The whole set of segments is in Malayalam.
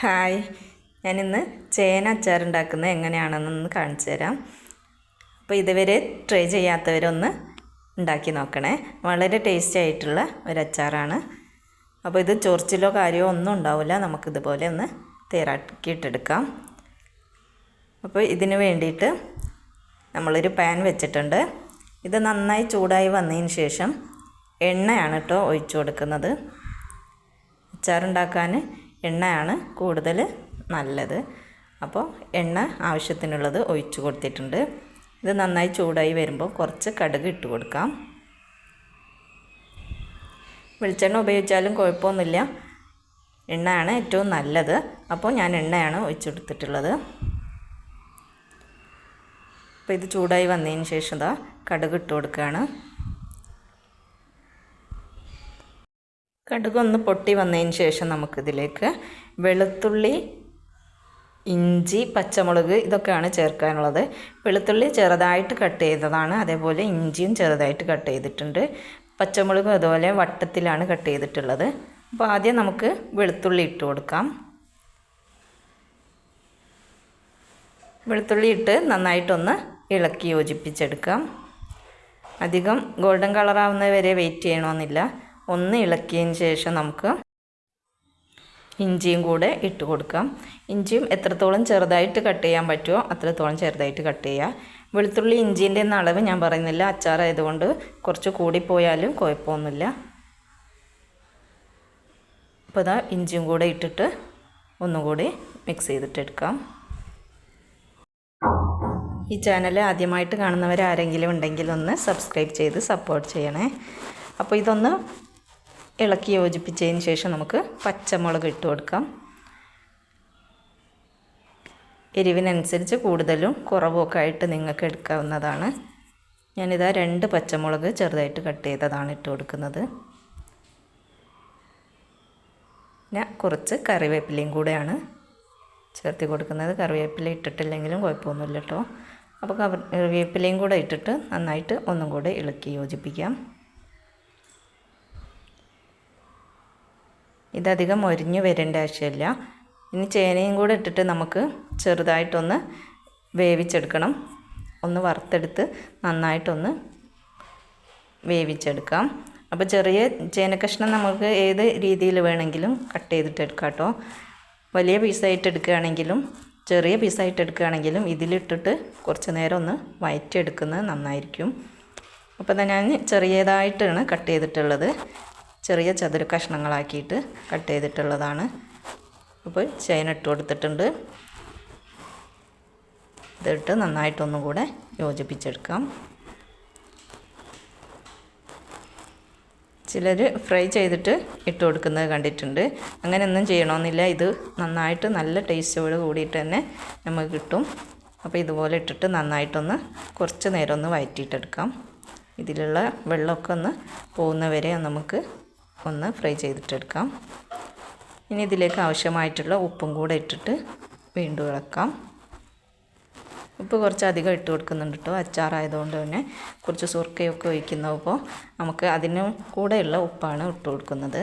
ഹായ്. ഞാനിന്ന് ചേന അച്ചാർ ഉണ്ടാക്കുന്നത് എങ്ങനെയാണെന്നൊന്ന് കാണിച്ചു തരാം. അപ്പോൾ ഇതുവരെ ട്രൈ ചെയ്യാത്തവരൊന്ന് ഉണ്ടാക്കി നോക്കണേ. വളരെ ടേസ്റ്റി ആയിട്ടുള്ള ഒരു അച്ചാറാണ് അപ്പോൾ ഇത് ചൊറിച്ചിലോ കാര്യമോ ഒന്നും ഉണ്ടാവില്ല. നമുക്കിതുപോലെ ഒന്ന് തയ്യാറാക്കിയിട്ടെടുക്കാം. അപ്പോൾ ഇതിന് വേണ്ടിയിട്ട് നമ്മളൊരു പാൻ വെച്ചിട്ടുണ്ട്. ഇത് നന്നായി ചൂടായി വന്നതിന് ശേഷം എണ്ണയാണ് കേട്ടോ ഒഴിച്ചു കൊടുക്കുന്നത്. അച്ചാറുണ്ടാക്കാൻ എണ്ണയാണ് കൂടുതൽ നല്ലത്. അപ്പോൾ എണ്ണ ആവശ്യത്തിനുള്ളത് ഒഴിച്ചു കൊടുത്തിട്ടുണ്ട്. ഇത് നന്നായി ചൂടായി വരുമ്പോൾ കുറച്ച് കടുക് ഇട്ട് കൊടുക്കാം. വെളിച്ചെണ്ണ ഉപയോഗിച്ചാലും കുഴപ്പമൊന്നുമില്ല. എണ്ണയാണ് ഏറ്റവും നല്ലത്. അപ്പോൾ ഞാൻ എണ്ണയാണ് ഒഴിച്ചു കൊടുത്തിട്ടുള്ളത്. അപ്പോൾ ഇത് ചൂടായി വന്നതിന് ശേഷം ഇതാ കടുക് ഇട്ട് കൊടുക്കുകയാണ്. കടുക് ഒന്ന് പൊട്ടി വന്നതിന് ശേഷം നമുക്കിതിലേക്ക് വെളുത്തുള്ളി ഇഞ്ചി പച്ചമുളക് ഇതൊക്കെയാണ് ചേർക്കാനുള്ളത്. വെളുത്തുള്ളി ചെറുതായിട്ട് കട്ട് ചെയ്തതാണ്. അതേപോലെ ഇഞ്ചിയും ചെറുതായിട്ട് കട്ട് ചെയ്തിട്ടുണ്ട്. പച്ചമുളകും അതുപോലെ വട്ടത്തിലാണ് കട്ട് ചെയ്തിട്ടുള്ളത്. അപ്പോൾ ആദ്യം നമുക്ക് വെളുത്തുള്ളി ഇട്ട് കൊടുക്കാം. വെളുത്തുള്ളി ഇട്ട് നന്നായിട്ടൊന്ന് ഇളക്കി യോജിപ്പിച്ചെടുക്കാം. അധികം ഗോൾഡൻ കളറാവുന്നത് വരെ വെയിറ്റ് ചെയ്യണമെന്നില്ല. ഒന്ന് ഇളക്കിയതിന് ശേഷം നമുക്ക് ഇഞ്ചിയും കൂടെ ഇട്ട് കൊടുക്കാം. ഇഞ്ചിയും എത്രത്തോളം ചെറുതായിട്ട് കട്ട് ചെയ്യാൻ പറ്റുമോ അത്രത്തോളം ചെറുതായിട്ട് കട്ട് ചെയ്യുക വെളുത്തുള്ളി ഇഞ്ചീന്റെ അളവ് ഞാൻ പറയുന്നില്ല. അച്ചാറായതുകൊണ്ട് കുറച്ച് കൂടിപ്പോയാലും കുഴപ്പമൊന്നുമില്ല. അപ്പോൾ ഇതാ ഇഞ്ചിയും കൂടെ ഇട്ടിട്ട് ഒന്നുകൂടി മിക്സ് ചെയ്തിട്ടെടുക്കാം. ഈ ചാനൽ ആദ്യമായിട്ട് കാണുന്നവരാരെങ്കിലും ഉണ്ടെങ്കിൽ ഒന്ന് സബ്സ്ക്രൈബ് ചെയ്ത് സപ്പോർട്ട് ചെയ്യണേ. അപ്പോൾ ഇതൊന്ന് ഇളക്കി യോജിപ്പിച്ചതിന് ശേഷം നമുക്ക് പച്ചമുളക് ഇട്ട് കൊടുക്കാം. എരിവിനനുസരിച്ച് കൂടുതലും കുറവുമൊക്കെ ആയിട്ട് നിങ്ങൾക്ക് എടുക്കാവുന്നതാണ്. ഞാനിതാ രണ്ട് പച്ചമുളക് ചെറുതായിട്ട് കട്ട് ചെയ്തതാണ് ഇട്ട് കൊടുക്കുന്നത്. പിന്നെ കുറച്ച് കറിവേപ്പിലയും കൂടെയാണ് ചേർത്ത് കൊടുക്കുന്നത്. കറിവേപ്പില ഇട്ടിട്ടില്ലെങ്കിലും കുഴപ്പമൊന്നുമില്ല കേട്ടോ. അപ്പോൾ കറിവേപ്പിലയും കൂടെ ഇട്ടിട്ട് നന്നായിട്ട് ഒന്നും കൂടെ ഇളക്കി യോജിപ്പിക്കാം. ഇതധികം മൊരിഞ്ഞു വരേണ്ട ആവശ്യമില്ല. ഇനി ചേനയും കൂടെ ഇട്ടിട്ട് നമുക്ക് ചെറുതായിട്ടൊന്ന് വേവിച്ചെടുക്കണം. ഒന്ന് വറുത്തെടുത്ത് നന്നായിട്ടൊന്ന് വേവിച്ചെടുക്കാം. അപ്പോൾ ചെറിയ ചേനക്കഷ്ണം നമുക്ക് ഏത് രീതിയിൽ വേണമെങ്കിലും കട്ട് ചെയ്തിട്ട് എടുക്കാം കേട്ടോ. വലിയ പീസായിട്ട് എടുക്കുകയാണെങ്കിലും ചെറിയ പീസായിട്ട് എടുക്കുകയാണെങ്കിലും ഇതിലിട്ടിട്ട് കുറച്ച് നേരം ഒന്ന് വയറ്റിയെടുക്കുന്നത് നന്നായിരിക്കും. അപ്പോൾ ഞാൻ ചെറിയതായിട്ടാണ് കട്ട് ചെയ്തിട്ടുള്ളത്. ചെറിയ ചതുര കഷ്ണങ്ങളാക്കിയിട്ട് കട്ട് ചെയ്തിട്ടുള്ളതാണ്. അപ്പോൾ ചൈന ഇട്ട് കൊടുത്തിട്ടുണ്ട്. ഇതിട്ട് നന്നായിട്ടൊന്നും കൂടെ യോജിപ്പിച്ചെടുക്കാം. ചിലർ ഫ്രൈ ചെയ്തിട്ട് ഇട്ട് കൊടുക്കുന്നത് കണ്ടിട്ടുണ്ട്. അങ്ങനെയൊന്നും ചെയ്യണമെന്നില്ല. ഇത് നന്നായിട്ട് നല്ല ടേസ്റ്റോട് കൂടിയിട്ട് തന്നെ നമുക്ക് കിട്ടും. അപ്പോൾ ഇതുപോലെ ഇട്ടിട്ട് നന്നായിട്ടൊന്ന് കുറച്ച് നേരം ഒന്ന് വയറ്റിയിട്ടെടുക്കാം. ഇതിലുള്ള വെള്ളമൊക്കെ ഒന്ന് പോകുന്നവരെ നമുക്ക് ഒന്ന് ഫ്രൈ ചെയ്തിട്ടെടുക്കാം. ഇനി ഇതിലേക്ക് ആവശ്യമായിട്ടുള്ള ഉപ്പും കൂടെ ഇട്ടിട്ട് വീണ്ടും ഇളക്കാം. ഉപ്പ് കുറച്ച് അധികം ഇട്ട് കൊടുക്കുന്നുണ്ട് കേട്ടോ അച്ചാറായതുകൊണ്ട് തന്നെ കുറച്ച് സുർക്കയൊക്കെ ഒഴിക്കുന്നപ്പോൾ നമുക്ക് അതിന് കൂടെയുള്ള ഉപ്പാണ് ഇട്ട് കൊടുക്കുന്നത്.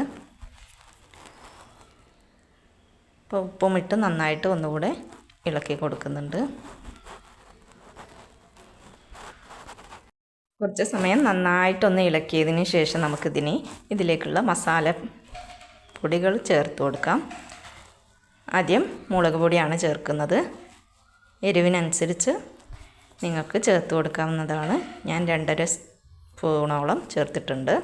അപ്പോൾ ഉപ്പും ഇട്ട് നന്നായിട്ട് ഒന്നുകൂടെ ഇളക്കി കൊടുക്കുന്നുണ്ട്. കുറച്ച് സമയം നന്നായിട്ടൊന്ന് ഇളക്കിയതിന് ശേഷം നമുക്കിതിന് ഇതിലേക്കുള്ള മസാല പൊടികൾ ചേർത്ത് കൊടുക്കാം. ആദ്യം മുളക് പൊടിയാണ് ചേർക്കുന്നത്. എരിവിനനുസരിച്ച് നിങ്ങൾക്ക് ചേർത്ത് കൊടുക്കാവുന്നതാണ്. ഞാൻ രണ്ടര സ്പൂണോളം ചേർത്തിട്ടുണ്ട്.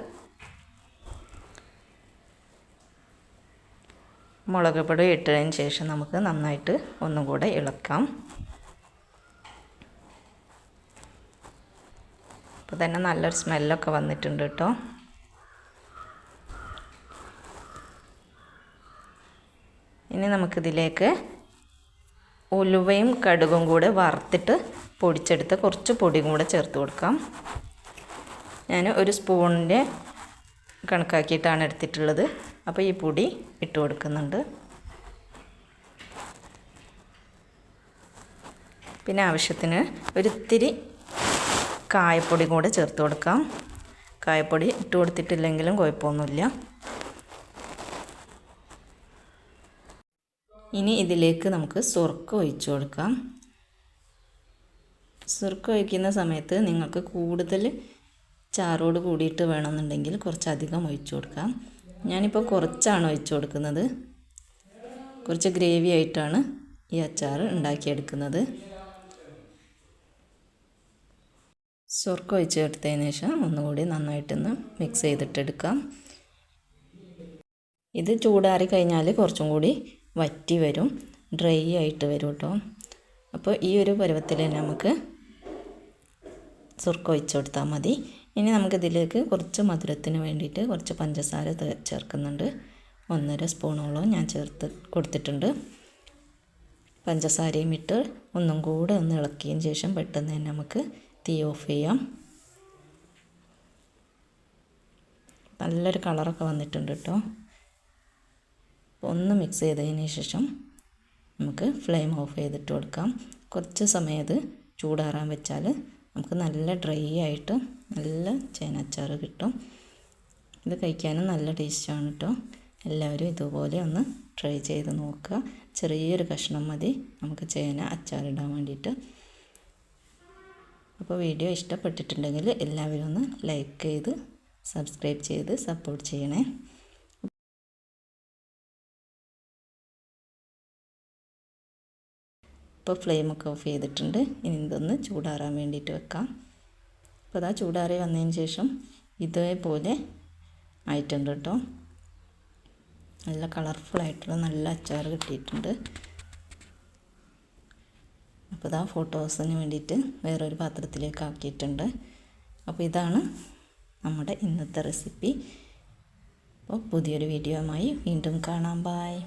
മുളക് പൊടി ഇട്ടതിന് ശേഷം നമുക്ക് നന്നായിട്ട് ഒന്നും കൂടെ ഇളക്കാം. തന്നെ നല്ലൊരു സ്മെല്ലൊക്കെ വന്നിട്ടുണ്ട് കേട്ടോ. ഇനി നമുക്കിതിലേക്ക് ഉലുവയും കടുകും കൂടെ വറുത്തിട്ട് പൊടിച്ചെടുത്ത് കുറച്ച് പൊടിയും കൂടെ ചേർത്ത് കൊടുക്കാം. ഞാൻ ഒരു സ്പൂണിന്റെ കണക്കാക്കിയിട്ടാണ് എടുത്തിട്ടുള്ളത്. അപ്പോൾ ഈ പൊടി ഇട്ട് കൊടുക്കുന്നുണ്ട്. പിന്നെ ആവശ്യത്തിന് ഒരിത്തിരി കായപ്പൊടി കൂടെ ചേർത്ത് കൊടുക്കാം. കായപ്പൊടി ഇട്ട് കൊടുത്തിട്ടില്ലെങ്കിലും കുഴപ്പമൊന്നുമില്ല. ഇനി ഇതിലേക്ക് നമുക്ക് സുർക്ക് ഒഴിച്ചു കൊടുക്കാം. സുർക്ക് ഒഴിക്കുന്ന സമയത്ത് നിങ്ങൾക്ക് കൂടുതൽ ചാറോട് കൂടിയിട്ട് വേണമെന്നുണ്ടെങ്കിൽ കുറച്ചധികം ഒഴിച്ചു കൊടുക്കാം. ഞാനിപ്പോൾ കുറച്ചാണ് ഒഴിച്ചു കൊടുക്കുന്നത്. കുറച്ച് ഗ്രേവി ആയിട്ടാണ് ഈ അച്ചാർ ഉണ്ടാക്കിയെടുക്കുന്നത്. സുർക്ക ഒഴിച്ച് എടുത്തതിന് ശേഷം ഒന്നുകൂടി നന്നായിട്ടൊന്ന് മിക്സ് ചെയ്തിട്ടെടുക്കാം. ഇത് ചൂടാറി കഴിഞ്ഞാൽ കുറച്ചും കൂടി വറ്റി വരും. ഡ്രൈ ആയിട്ട് വരും കേട്ടോ അപ്പോൾ ഈ ഒരു പരുവത്തിൽ നമുക്ക് സുർക്ക ഒഴിച്ചു കൊടുത്താൽ മതി. ഇനി നമുക്കിതിലേക്ക് കുറച്ച് മധുരത്തിന് വേണ്ടിയിട്ട് കുറച്ച് പഞ്ചസാര ചേർക്കുന്നുണ്ട്. ഒന്നര സ്പൂണോളം ഞാൻ ചേർത്ത് കൊടുത്തിട്ടുണ്ട്. പഞ്ചസാരയും ഇട്ട് ഒന്നും കൂടെ ഒന്ന് ഇളക്കിയതിന് ശേഷം പെട്ടെന്ന് തന്നെ നമുക്ക് തീ ഓഫ് ചെയ്യാം. നല്ലൊരു കളറൊക്കെ വന്നിട്ടുണ്ട് കേട്ടോ ഒന്ന് മിക്സ് ചെയ്തതിന് ശേഷം നമുക്ക് ഫ്ലെയിം ഓഫ് ചെയ്തിട്ട് കൊടുക്കാം. കുറച്ച് സമയം അത് ചൂടാറാൻ വെച്ചാൽ നമുക്ക് നല്ല ഡ്രൈ ആയിട്ട് നല്ല ചേനച്ചാറ് കിട്ടും. ഇത് കഴിക്കാനും നല്ല ടേസ്റ്റാണ് കേട്ടോ എല്ലാവരും ഇതുപോലെ ഒന്ന് ട്രൈ ചെയ്ത് നോക്കുക. ചെറിയൊരു കഷ്ണം മതി. നമുക്ക് ചേന അച്ചാറിടാൻ വേണ്ടിയിട്ട്. അപ്പോൾ വീഡിയോ ഇഷ്ടപ്പെട്ടിട്ടുണ്ടെങ്കിൽ എല്ലാവരും ഒന്ന് ലൈക്ക് ചെയ്ത് സബ്സ്ക്രൈബ് ചെയ്ത് സപ്പോർട്ട് ചെയ്യണേ. ഇപ്പോൾ ഫ്ലെയിമൊക്കെ ഓഫ് ചെയ്തിട്ടുണ്ട്. ഇനി ഇതൊന്ന് ചൂടാറാൻ വേണ്ടിയിട്ട് വെക്കാം. അപ്പോൾ അതാ ചൂടാറി വന്നതിന് ശേഷം ഇതേപോലെ ആയിട്ടുണ്ട് കേട്ടോ. നല്ല കളർഫുൾ ആയിട്ടുള്ള നല്ല അച്ചാർ കിട്ടിയിട്ടുണ്ട്. അപ്പോൾ ഇതാ ഫോട്ടോസിന് വേണ്ടിയിട്ട് വേറൊരു പാത്രത്തിലേക്ക് ആക്കിയിട്ടുണ്ട്. അപ്പോൾ ഇതാണ് നമ്മുടെ ഇന്നത്തെ റെസിപ്പി. അപ്പോൾ പുതിയൊരു വീഡിയോയുമായി വീണ്ടും കാണാം. ബായ്